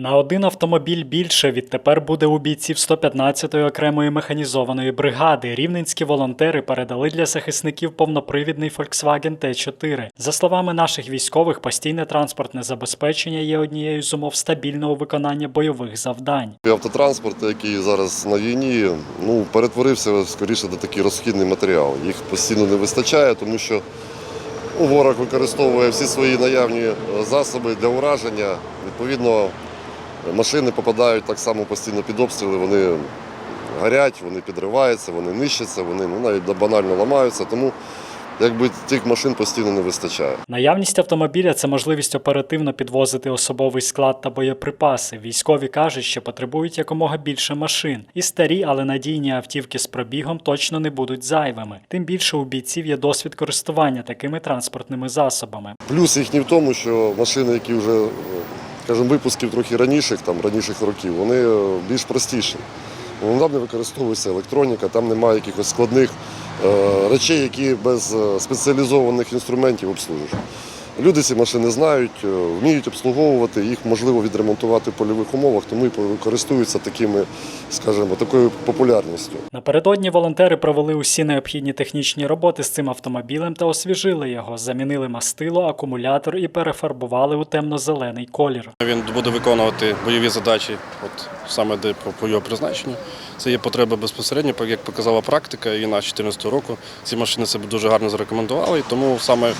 На один автомобіль більше відтепер буде у бійців 115-ї окремої механізованої бригади. Рівненські волонтери передали для захисників повнопривідний Volkswagen T4. За словами наших військових, постійне транспортне забезпечення є однією з умов стабільного виконання бойових завдань. Автотранспорт, який зараз на війні, ну перетворився скоріше на такий розхідний матеріал. Їх постійно не вистачає, тому що ну, ворог використовує всі свої наявні е, засоби для ураження. Відповідно, машини попадають так само постійно під обстріли. Вони горять, вони підриваються, вони нищаться, вони ну, навіть банально ламаються. Тому якби тих машин постійно не вистачає. Наявність автомобіля це можливість оперативно підвозити особовий склад та боєприпаси. Військові кажуть, що потребують якомога більше машин. І старі, але надійні автівки з пробігом точно не будуть зайвими. Тим більше у бійців є досвід користування такими транспортними засобами. Плюс їхній в тому, що машини, які вже, скажімо, випусків трохи раніших, там раніших років, вони е, більш простіші. Там не використовується електроніка, там немає якихось складних е, речей, які без е, спеціалізованих інструментів обслужиш. Люди ці машини знають, е, вміють обслуговувати, їх можливо відремонтувати в польових умовах, тому і користуються такими, скажімо, такою популярністю. Напередодні волонтери провели усі необхідні технічні роботи з цим автомобілем та освіжили його, замінили мастило, акумулятор і перефарбували у темно-зелений колір. Він буде виконувати бойові задачі, от саме де по, його призначенню. Це є потреба безпосередньо, як показала практика, і на 2014 року ці машини себе дуже гарно зарекомендували, і тому саме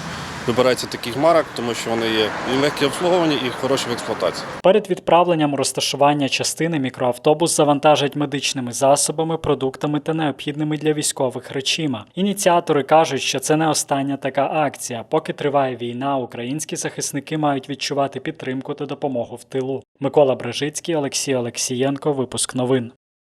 вибирається таких марок, тому що вони є і легкі в обслуговуванні, і хороші в експлуатації. Перед відправленням розташування частини мікроавтобус завантажать медичними засобами, продуктами та необхідними для військових речима. Ініціатори кажуть, що це не остання така акція. Поки триває війна, українські захисники мають відчувати підтримку та допомогу в тилу. Микола Брежицький, Олексій Олексієнко. Випуск новин.